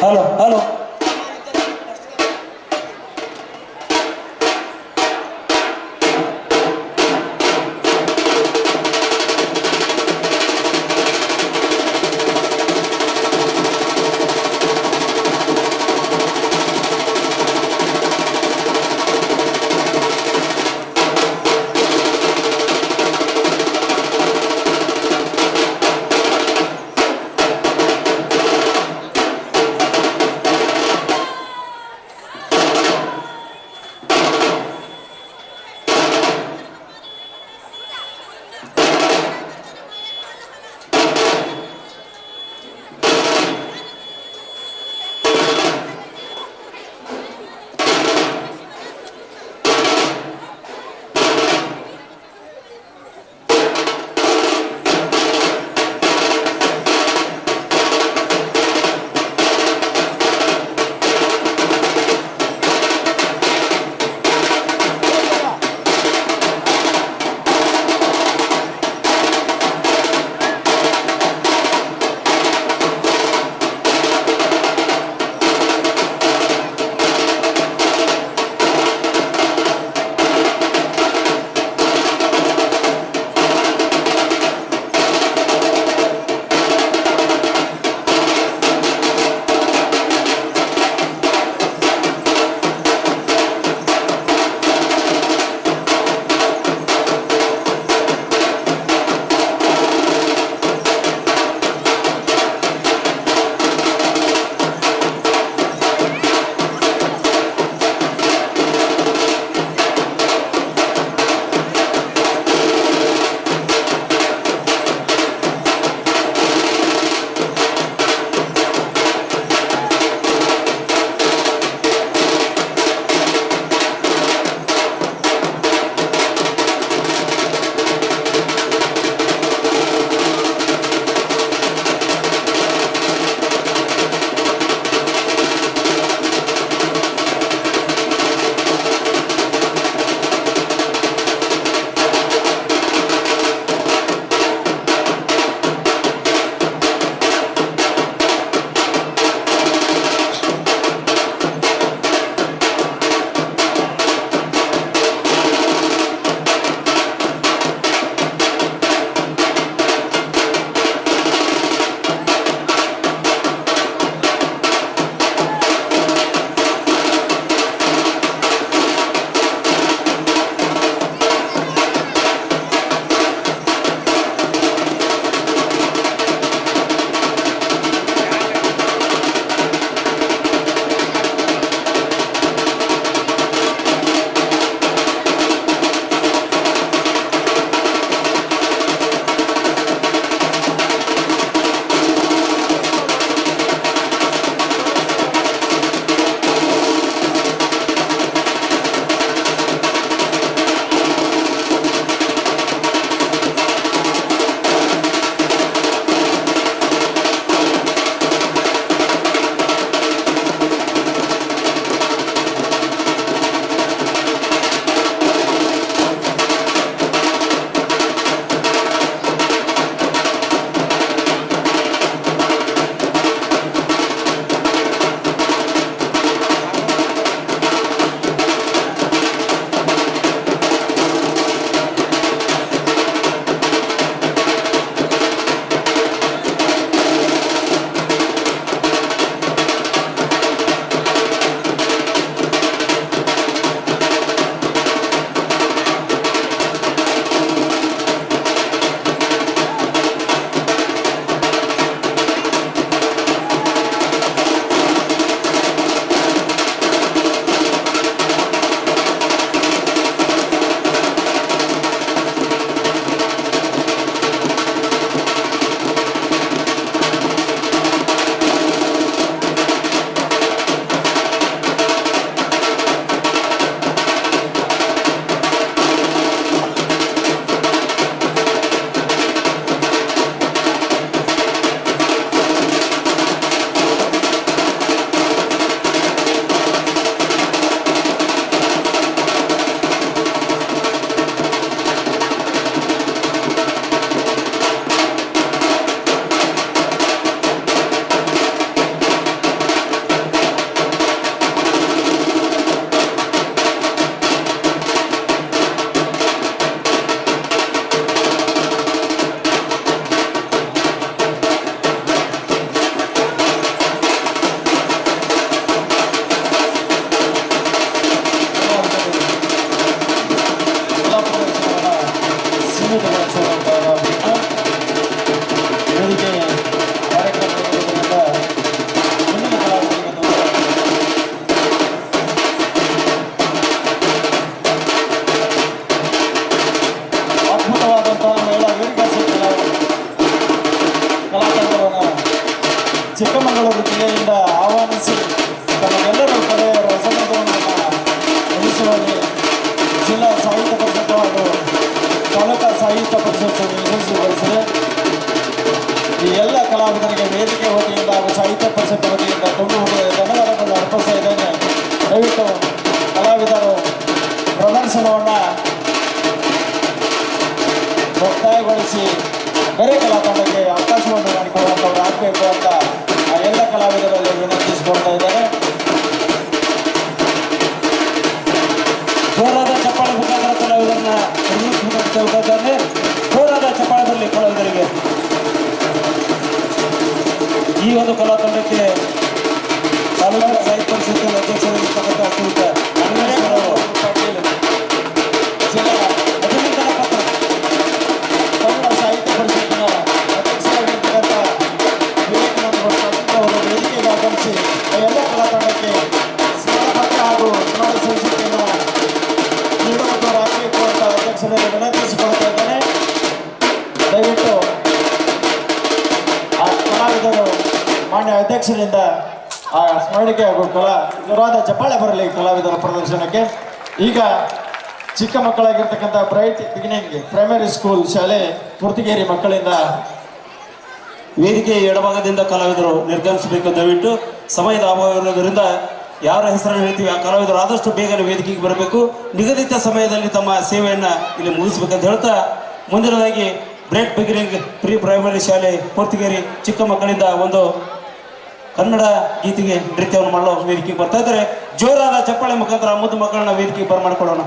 Hello hello Sahitya Parishat ಯಶಸ್ವಿಗೊಳಿಸಿದೆ ಈ ಎಲ್ಲ ಕಲಾವಿದರಿಗೆ ವೇದಿಕೆ ವತಿಯಿಂದ ಹಾಗೂ ಸಾಹಿತ್ಯ ಪರಿಷತ್ ವತಿಯಿಂದ ತುಂಬು ಧನ್ಯವಾದಗಳನ್ನು ಅರ್ಪಿಸ್ತಾ ಇದ್ದೇನೆ. ದಯವಿಟ್ಟು ಕಲಾವಿದರು ಪ್ರದರ್ಶನವನ್ನು ಮುಕ್ತಾಯಗೊಳಿಸಿ ಬೇರೆ ಕಲಾ ತಂಡಕ್ಕೆ ಅವಕಾಶವನ್ನು ಮಾಡಿಕೊಳ್ಳುವಂಥವ್ರು ಆಗಬೇಕು ಅಂತ ಆ ಎಲ್ಲ ಕಲಾವಿದರಲ್ಲಿ ವಿನಂತಿಸಿಕೊಳ್ತಾ ಇದ್ದಾರೆ ಜೋರಾದ ಚಪ್ಪಾಳೆ ಮುಖಾಂತರ ಕಲಾವಿದರನ್ನ ಇದ್ದಾರೆ ಈ ಒಂದು ಕಲಾ ತಂಡಕ್ಕೆ ಕನ್ನಡ ಸಾಹಿತ್ಯ ಪರಿಷತ್ತಿನ ಅಧ್ಯಕ್ಷರಾಗಿರ್ತಕ್ಕಂಥ ಅವರು. ಪಾಟೀಲ್ ಜಿಲ್ಲಾ ಅಭಿನಂದನಾ ಪತ್ರ ಕನ್ನಡ ಸಾಹಿತ್ಯ ಪರಿಷತ್ತಿನ ಅಧ್ಯಕ್ಷರಾಗಿರ್ತಕ್ಕಂಥ ವಿವೇಕಾನಂದ ಅವರು ವೇದಿಕೆಗೆ ಆಗಮಿಸಿ ಎಲ್ಲ ಕಲಾ ತಂಡಕ್ಕೆ ಸ್ಮರಣಪತ್ರ ಹಾಗೂ ಸ್ಮರಣ ಸಂಚಿಕೆಯನ್ನು ನೀಡುವಂತವರಾಗಬೇಕು ಅಂತ ಅಧ್ಯಕ್ಷರಲ್ಲಿ ವಿನಂತಿಸಿಕೊಳ್ತಾ ಇದ್ದೇನೆ. ದಯವಿಟ್ಟು ಅಧ್ಯಕ್ಷರಿಂದ ಆ ಸ್ಮರಣಿಕೆ ಹಾಗೂ ಕಲಾ ಜೋರಾದ ಚಪ್ಪಾಳೆ ಬರಲಿ ಕಲಾವಿದರ ಪ್ರದರ್ಶನಕ್ಕೆ. ಈಗ ಚಿಕ್ಕ ಮಕ್ಕಳಾಗಿರ್ತಕ್ಕಂಥ ಬ್ರೈಟ್ ಬಿಗಿನಿಂಗ್ ಪ್ರೈಮರಿ ಸ್ಕೂಲ್ ಶಾಲೆ ಪೂರ್ತಿಗೇರಿ ಮಕ್ಕಳಿಂದ ವೇದಿಕೆ ಎಡಭಾಗದಿಂದ ಕಲಾವಿದರು ನಿರ್ಗಮಿಸಬೇಕು. ದಯವಿಟ್ಟು ಸಮಯದ ಅಭಾವ ಇರುವುದರಿಂದ ಯಾರ ಹೆಸರನ್ನು ಹೇಳ್ತೀವಿ, ಆ ಕಲಾವಿದರು ಆದಷ್ಟು ಬೇಗನೆ ವೇದಿಕೆಗೆ ಬರಬೇಕು. ನಿಗದಿತ ಸಮಯದಲ್ಲಿ ತಮ್ಮ ಸೇವೆಯನ್ನು ಇಲ್ಲಿ ಮುಗಿಸ್ಬೇಕಂತ ಹೇಳ್ತಾ, ಮುಂದಿನದಾಗಿ ಬ್ರೇಕ್ ಬಿಗಿನಿಂಗ್ ಪ್ರೀ ಪ್ರೈಮರಿ ಶಾಲೆ ಪೂರ್ತಿಗೇರಿ ಚಿಕ್ಕ ಮಕ್ಕಳಿಂದ ಒಂದು ಕನ್ನಡ ಗೀತೆಗೆ ನೃತ್ಯವನ್ನು ಮಾಡಲು ವೇದಿಕೆಗೆ ಬರ್ತಾ ಇದ್ದಾರೆ. ಜೋರಾದ ಚಪ್ಪಾಳೆ ಮುಖಾಂತರ ಮುದ್ದು ಮಕ್ಕಳನ್ನ ವೇದಿಕೆಗೆ ಬರಮಾಡಿಕೊಳ್ಳೋಣ.